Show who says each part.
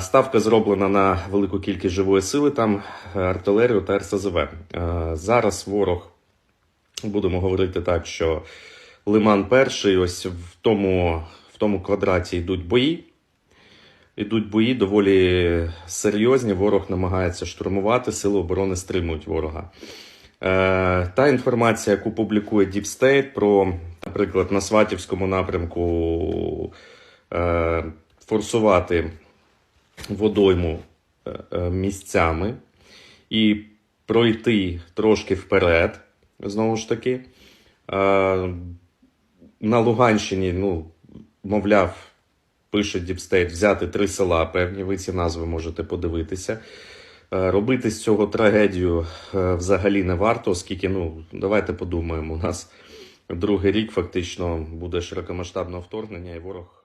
Speaker 1: Ставка зроблена на велику кількість живої сили, там е, артилерію та РСЗВ. Е, Зараз ворог, будемо говорити так, що Лиман перший, ось в тому, в тому квадраті йдуть бої. Йдуть бої доволі серйозні. Ворог намагається штурмувати, сили оборони стримують ворога. Е, та інформація, яку публікує Deep State про, наприклад, на Сватівському напрямку форсувати водойму е, е, місцями і пройти трошки вперед, знову ж таки. Е, на Луганщині, ну, мовляв, пише State, взяти три села певні, ви ці назви можете подивитися. Робити з цього трагедію взагалі не варто, оскільки, ну, давайте подумаємо, у нас другий рік фактично буде широкомасштабне вторгнення, і ворог.